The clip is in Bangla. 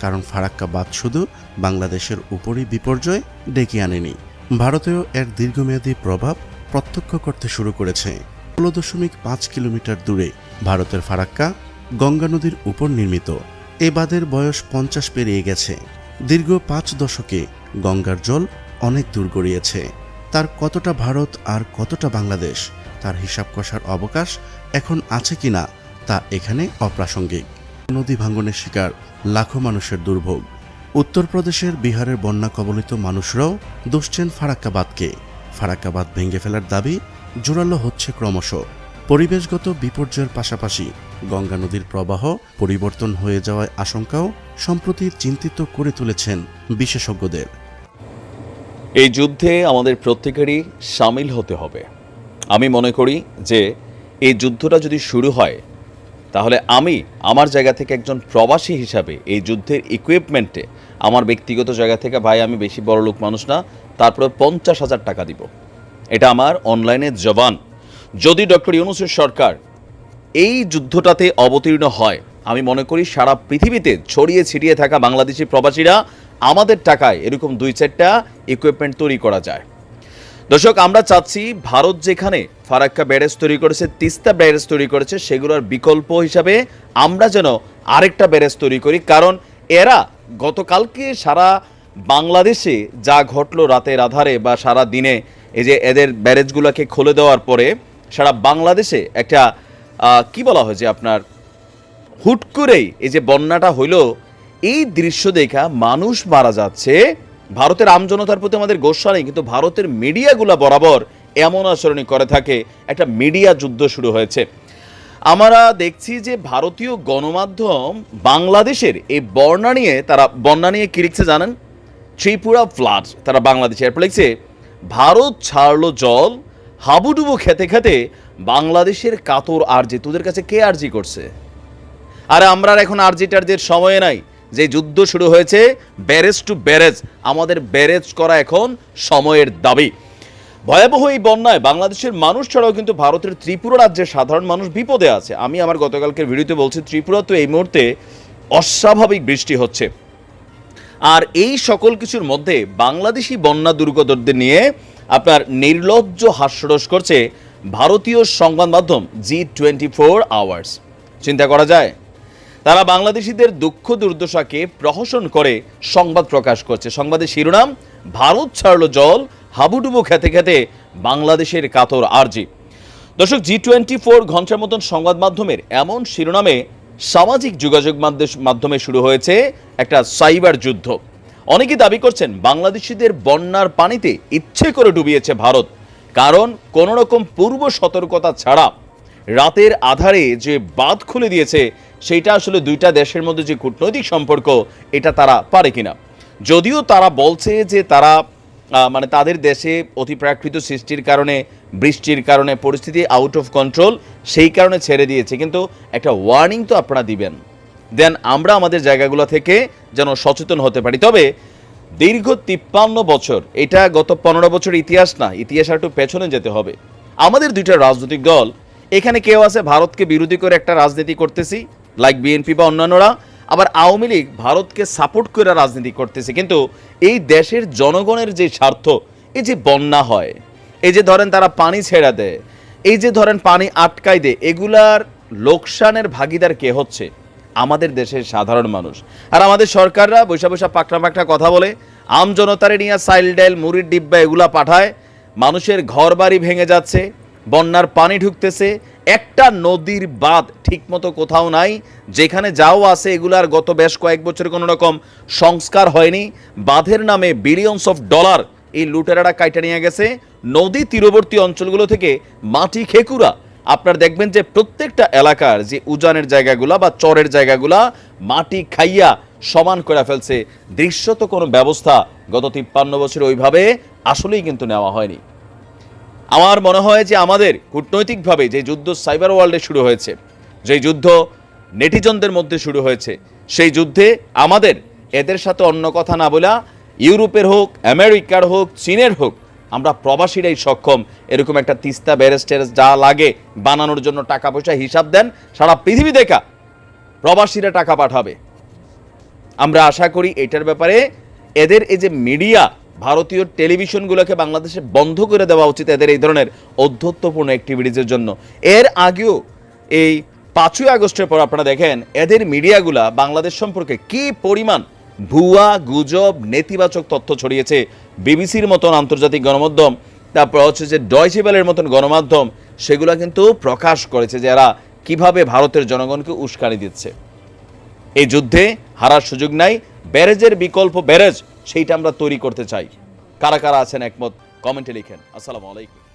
কারণ ফারাক্কা বাঁধ শুধু বাংলাদেশের উপরই বিপর্যয় ডেকে আনেনি। ভারতেও এর দীর্ঘমেয়াদী প্রভাব প্রত্যক্ষ করতে শুরু করেছে। ষোলো দশমিক পাঁচ কিলোমিটার দূরে ভারতের ফারাক্কা গঙ্গা নদীর উপর নির্মিত। এ বাঁধের বয়স পঞ্চাশ পেরিয়ে গেছে। দীর্ঘ পাঁচ দশকে গঙ্গার জল অনেক দূর গড়িয়েছে। তার কতটা ভারত আর কতটা বাংলাদেশ, তার হিসাব কষার অবকাশ এখন আছে কিনা তা এখানে অপ্রাসঙ্গিক। নদী ভাঙ্গনের শিকার লাখো মানুষের দুর্ভোগ। উত্তরপ্রদেশের বিহারের বন্যা কবলিত মানুষরাও দুষছেন ফারাক্কাবাদকে। ফারাক্কাবাদ ভেঙে ফেলার দাবি জোরালো হচ্ছে ক্রমশ। পরিবেশগত বিপর্যয়ের পাশাপাশি গঙ্গা নদীর প্রবাহ পরিবর্তন হয়ে যাওয়ার আশঙ্কাও সম্প্রতি চিন্তিত করে তুলেছেন বিশেষজ্ঞদের। এই যুদ্ধে আমাদের প্রত্যেকেরই সামিল হতে হবে। আমি মনে করি যে এই যুদ্ধটা যদি শুরু হয় তাহলে আমি আমার জায়গা থেকে একজন প্রবাসী হিসাবে এই যুদ্ধের ইকুইপমেন্টে আমার ব্যক্তিগত জায়গা থেকে, ভাই, আমি বেশি বড় লোক মানুষ না, তারপরে পঞ্চাশ হাজার টাকা দিব। এটা আমার অনলাইনে জবান। যদি ডক্টর ইউনুসের সরকার এই যুদ্ধটাতে অবতীর্ণ হয়, আমি মনে করি সারা পৃথিবীতে ছড়িয়ে ছিটিয়ে থাকা বাংলাদেশি প্রবাসীরা আমাদের টাকায় এরকম দুই চারটা ইকুইপমেন্ট তৈরি করা যায়। দর্শক, আমরা চাচ্ছি ভারত যেখানে ফারাক্কা ব্যারেজ তৈরি করেছে, তিস্তা ব্যারেজ তৈরি করেছে, সেগুলোর বিকল্প হিসাবে আমরা যেন আরেকটা ব্যারেজ তৈরি করি। কারণ এরা গতকালকে সারা বাংলাদেশে যা ঘটলো রাতের আধারে বা সারা দিনে, এই যে এদের ব্যারেজগুলোকে খুলে দেওয়ার পরে সারা বাংলাদেশে একটা কি বলা হয় যে আপনার, হুট করেই এই যে বন্যাটা হইল, এই দৃশ্য দেখা মানুষ মারা যাচ্ছে। ভারতের আমজনতার প্রতি আমাদের গোসা নেই, কিন্তু ভারতের মিডিয়াগুলো বরাবর এমন আচরণই করে থাকে। একটা মিডিয়া যুদ্ধ শুরু হয়েছে। আমরা দেখছি যে ভারতীয় গণমাধ্যম বাংলাদেশের এই বর্ণা নিয়ে, তারা বন্যা নিয়ে কি লিখছে জানেন? ত্রিপুরা ফ্লাড, তারা বাংলাদেশে এরপর লিখছে, ভারত ছাড়লো জল, হাবুডুবু খেতে খেতে বাংলাদেশের কাতর আরজি। তোদের কাছে কে আরজি করছে? আরে আমরা এখন আরজি টার্জির সময় নাই। যে যুদ্ধ শুরু হয়েছে, ব্যারেজ টু ব্যারেজ। আমাদের ব্যারেজ করা এখন সময়ের দাবি। ভয়াবহ এই বন্যায় বাংলাদেশের মানুষ ছাড়াও কিন্তু ভারতের ত্রিপুরা রাজ্যের সাধারণ মানুষ বিপদে আছে। আমি আমার গতকালকের ভিডিওতে বলছি, ত্রিপুরা তো এই মুহূর্তে অস্বাভাবিক বৃষ্টি হচ্ছে। আর এই সকল কিছুর মধ্যে বাংলাদেশি বন্যা দুর্গতদের নিয়ে আপনার নির্লজ্জ হাস্যরস করছে ভারতীয় সংবাদ মাধ্যম জি টোয়েন্টি ফোর আওয়ার্স। চিন্তা করা যায়? তারা বাংলাদেশিদের দুঃখ দুর্দশাকে প্রহসন করে সংবাদ প্রকাশ করছে। সংবাদের শিরোনাম, ভারত ছাড়লো জল, হাবুডুবু খেতে খেতে বাংলাদেশের কাতর আরজি। দর্শক, জি টোয়েন্টি ফোর ঘণ্টার মতন সংবাদ মাধ্যমের এমন শিরোনামে সামাজিক যোগাযোগ মাধ্যে- মাধ্যমে শুরু হয়েছে একটা সাইবার যুদ্ধ। অনেকে দাবি করছেন, বাংলাদেশিদের বন্যার পানিতে ইচ্ছে করে ডুবিয়েছে ভারত। কারণ কোনো রকম পূর্ব সতর্কতা ছাড়া রাতের আধারে যে বাঁধ খুলে দিয়েছে, সেইটা আসলে দুইটা দেশের মধ্যে যে কূটনৈতিক সম্পর্ক, এটা তারা পারে কিনা? যদিও তারা বলছে যে তারা মানে তাদের দেশে অতিপ্রাকৃত সৃষ্টির কারণে, বৃষ্টির কারণে পরিস্থিতি আউট অফ কন্ট্রোল সেই কারণে ছেড়ে দিয়েছে। কিন্তু একটা ওয়ার্নিং তো আপনারা দিবেন। দেন আমরা আমাদের জায়গাগুলো থেকে যেন সচেতন হতে পারি। তবে দীর্ঘ তিপ্পান্ন বছর, এটা গত পনেরো বছর ইতিহাস না, ইতিহাস একটু পেছনে যেতে হবে। আমাদের দুইটা রাজনৈতিক দল এখানে কেউ আছে, ভারতকে বিরোধী করে একটা রাজনীতি করতেছি লাইক বিএনপি বা অন্যান্যরা, আবার আওয়ামী লীগ ভারতকে সাপোর্ট করে রাজনীতি করতেছে। কিন্তু এই দেশের জনগণের যে স্বার্থ, এই যে বন্যা হয়, এই যে ধরেন তারা পানি ছেড়া দেয়, এই যে ধরেন পানি আটকাই দেয়, এগুলার লোকসানের ভাগিদার কে হচ্ছে? আমাদের দেশের সাধারণ মানুষ। আর আমাদের সরকাররা বৈশা বৈশা পাকড়া পাকড়া কথা বলে, আম জনতারে নিয়ে সাইল ডাইল, মুড়ির ডিব্বা এগুলা পাঠায়, মানুষের ঘর বাড়ি ভেঙে যাচ্ছে বন্যার পানি ঢুকতেছে। একটা নদীর বাঁধ ঠিকমতো কোথাও নাই। যেখানে যাও আছে, এগুলার গত বেশ কয়েক বছর কোনো রকম সংস্কার হয়নি। বাঁধের নামে বিলিয়নস অফ ডলার এই লুটেরারা কাইটা নিয়ে গেছে। নদী তীরবর্তী অঞ্চলগুলো থেকে মাটি খেকুরা। আপনার দেখবেন যে প্রত্যেকটা এলাকার যে উজানের জায়গাগুলা বা চরের জায়গাগুলা মাটি খাইয়া সমান করে ফেলছে। দৃশ্যত কোনো ব্যবস্থা গত তিপ্পান্ন বছর ওইভাবে আসলেই কিন্তু নেওয়া হয়নি। আমার মনে হয় যে আমাদের কূটনৈতিকভাবে যে যুদ্ধ সাইবার ওয়ার্ল্ডে শুরু হয়েছে, যে যুদ্ধ নেটিজনদের মধ্যে শুরু হয়েছে, সেই যুদ্ধে আমাদের এদের সাথে অন্য কথা না বলা, ইউরোপের হোক, আমেরিকার হোক, চীনের হোক, আমরা প্রবাসীরাই সক্ষম। এরকম একটা তিস্তা ব্যারেজ ট্যারেজ যা লাগে বানানোর জন্য টাকা পয়সা হিসাব দেন, সারা পৃথিবী দেখা প্রবাসীরা টাকা পাঠাবে। আমরা আশা করি এটার ব্যাপারে এদের এই যে মিডিয়া ভারতীয় টেলিভিশনগুলোকে বাংলাদেশে বন্ধ করে দেওয়া উচিত এদের এই ধরনের অধ্যত্বপূর্ণ অ্যাক্টিভিটিজের জন্য। এর আগেও এই পাঁচই আগস্টের পর আপনারা দেখেন, এদের মিডিয়াগুলা বাংলাদেশ সম্পর্কে কি পরিমাণ ভুয়া, গুজব, নেতিবাচক তথ্য ছড়িয়েছে বিবিসির মতন আন্তর্জাতিক গণমাধ্যম, তারপর হচ্ছে যে ডয়চেবেলের মতন গণমাধ্যম, সেগুলো কিন্তু প্রকাশ করেছে যে এরা কীভাবে ভারতের জনগণকে উস্কানি দিচ্ছে। এই যুদ্ধে হারার সুযোগ নাই, ব্যারেজের বিকল্প ব্যারেজ সেইটা আমরা তৈরি করতে চাই। কারা কারা আছেন একমত? কমেন্টে লিখেন। আসসালামু আলাইকুম।